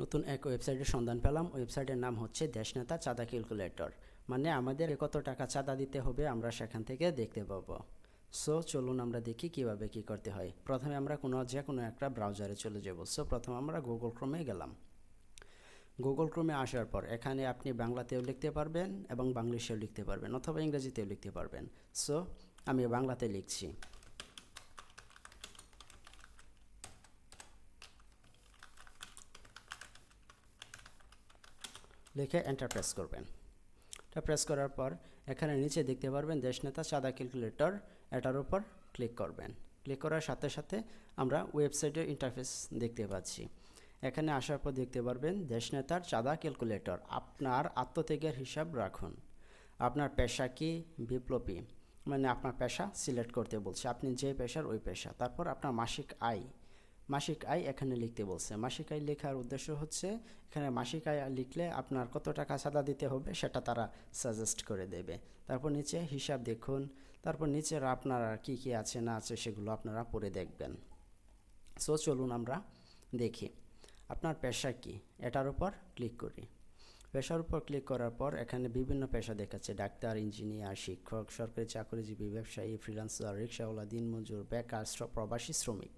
নতুন এক ওয়েবসাইটের সন্ধান পেলাম। ওয়েবসাইটের নাম হচ্ছে দেশনেতা চাঁদা ক্যালকুলেটর। মানে আমাদের কত টাকা চাঁদা দিতে হবে আমরা সেখান থেকে দেখতে পাবো। সো চলুন আমরা দেখি কীভাবে কি করতে হয়। প্রথমে আমরা কোনো যে কোনো একটা ব্রাউজারে চলে যাব। সো প্রথমে আমরা গুগল ক্রোমে গেলাম। গুগল ক্রোমে আসার পর এখানে আপনি বাংলাতেও লিখতে পারবেন এবং বাংলিশেও লিখতে পারবেন অথবা ইংরেজিতেও লিখতে পারবেন। সো আমি বাংলাতে লিখছি। লিখে এন্টার প্রেস করবেন। এটা প্রেস করার পর এখানে নিচে দেখতে পারবেন দেশনেতা চাঁদা ক্যালকুলেটর এটার উপর ক্লিক করবেন। ক্লিক করার সাথে সাথে আমরা ওয়েবসাইটের ইন্টারফেস দেখতে পাচ্ছি। এখানে আসার পর দেখতে পারবেন দেশনেতার চাঁদা ক্যালকুলেটর আপনার আত্মত্যাগের হিসাব রাখুন। আপনার পেশা কি? বিপ্লবী। মানে আপনার পেশা সিলেক্ট করতে বলছে। আপনি যে পেশার ওই পেশা। তারপর আপনার মাসিক আয়। মাসিক আয় এখানে লিখতে বলছে। মাসিক আয় লেখার উদ্দেশ্য হচ্ছে, এখানে মাসিক আয় লিখলে আপনার কত টাকা সাদা দিতে হবে সেটা তারা সাজেস্ট করে দেবে। তারপর নিচে হিসাব দেখুন, তারপর নিচের আপনার কি কি আছে না আছে সেগুলো আপনারা পড়ে দেখবেন। সো চলুন আমরা দেখি, আপনার পেশা কি? এটার উপর ক্লিক করি। পেশার উপর ক্লিক করার পর এখানে বিভিন্ন পেশা দেখাচ্ছে। ডাক্তার ইঞ্জিনিয়ার শিক্ষক, সরকারি চাকরিজীবী, ব্যবসায়ী ফ্রিল্যান্সার রিক্সাওয়ালা, দিনমজুর, বেকার প্রবাসী, শ্রমিক।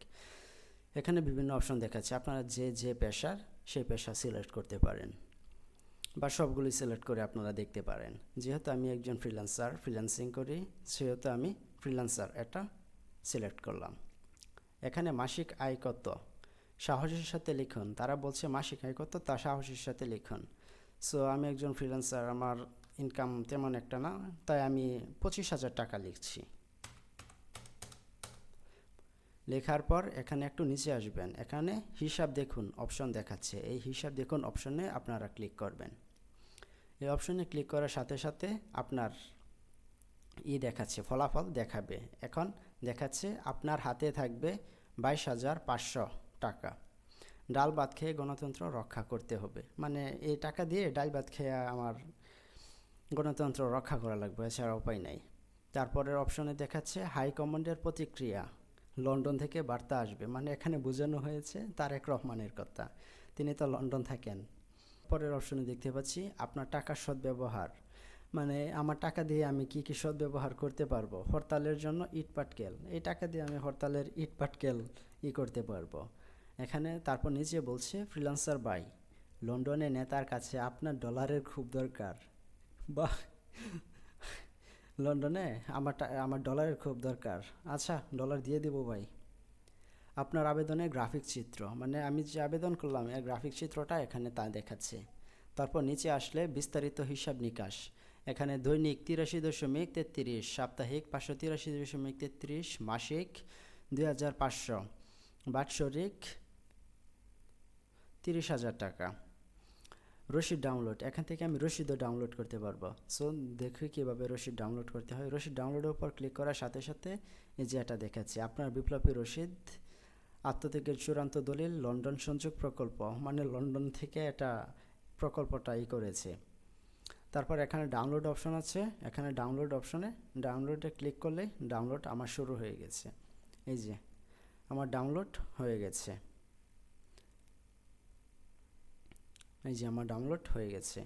এখানে বিভিন্ন অপশন দেখাচ্ছে। আপনারা যে যে পেশার, সেই পেশা সিলেক্ট করতে পারেন বা সবগুলি সিলেক্ট করে আপনারা দেখতে পারেন। যেহেতু আমি একজন ফ্রিল্যান্সার ফ্রিল্যান্সিং করি, সেহেতু আমি ফ্রিল্যান্সার এটা সিলেক্ট করলাম। এখানে মাসিক আয় কত? সাহসের সাথে লিখুন। তারা বলছে মাসিক আয় কত? তা সাহসের সাথে লিখুন। সো আমি একজন ফ্রিল্যান্সার আমার ইনকাম তেমন একটা না, তাই আমি পঁচিশ হাজার টাকা লিখছি। লেখার পর এখানে একটু নিচে আসবেন। এখানে হিসাব দেখুন অপশন দেখাচ্ছে। এই হিসাব দেখুন অপশনে আপনারা ক্লিক করবেন। এই অপশনে ক্লিক করার সাথে সাথে আপনার ই দেখাচ্ছে, ফলাফল দেখাবে। এখন দেখাচ্ছে আপনার হাতে থাকবে বাইশ হাজার পাঁচশো টাকা। ডাল ভাত খেয়ে গণতন্ত্র রক্ষা করতে হবে। মানে এই টাকা দিয়ে ডাল ভাত খেয়ে আমার গণতন্ত্র রক্ষা করা লাগবে, এছাড়া উপায় নাই। তারপরের অপশনে দেখাচ্ছে হাই কমান্ডের প্রতিক্রিয়া। লন্ডন থেকে বার্তা আসবে। মানে এখানে বোঝানো হয়েছে তারেক রহমানের কথা। তিনি তো লন্ডন থাকেন। পরের অপশনে দেখতে পাচ্ছি, আপনার টাকার সদ্ব্যবহার। মানে আমার টাকা দিয়ে আমি কি কি সদ্ব্যবহার করতে পারব? হরতালের জন্য ইট পাটকেল। এই টাকা দিয়ে আমি হরতালের ইট পাটকেল ই করতে পারব। এখানে তারপর নিচে বলছে ফ্রিল্যান্সার বাই লন্ডনে নেতার কাছে আপনার ডলারের খুব দরকার। বাহ! লন্ডনে? আমার আমার ডলারের খুব দরকার। আচ্ছা ডলার দিয়ে দেবো ভাই। আপনার আবেদনে গ্রাফিক চিত্র মানে আমি যে আবেদন করলাম, এর গ্রাফিক চিত্রটা এখানে তা দেখাচ্ছে। তারপর নিচে আসলে বিস্তারিত হিসাব নিকাশ। এখানে দৈনিক তিরাশি দশমিক তেত্রিশ, সাপ্তাহিক পাঁচশো তিরাশি দশমিক তেত্রিশ, মাসিক দুই হাজার পাঁচশো। বাৎসরিক তিরিশ হাজার টাকা। রসিদ ডাউনলোড এখান থেকে আমি রসিদও ডাউনলোড করতে পারব। সো দেখি কীভাবে রসিদ ডাউনলোড করতে হয়। রসিদ ডাউনলোডের উপর ক্লিক করার সাথে সাথে এই যে এটা দেখাচ্ছে, আপনার বিপ্লবী রসিদ আত্মত্যাগের চূড়ান্ত দলিল, লন্ডন সংযোগ প্রকল্প মানে লন্ডন থেকে এটা প্রকল্পটা ই করেছে। তারপর এখানে ডাউনলোড অপশন আছে। এখানে ডাউনলোড অপশনে ডাউনলোডে ক্লিক করলে ডাউনলোড আমার শুরু হয়ে গেছে। এই যে, আমার ডাউনলোড হয়ে গেছে। এই যে আমার ডাউনলোড হয়ে গেছে।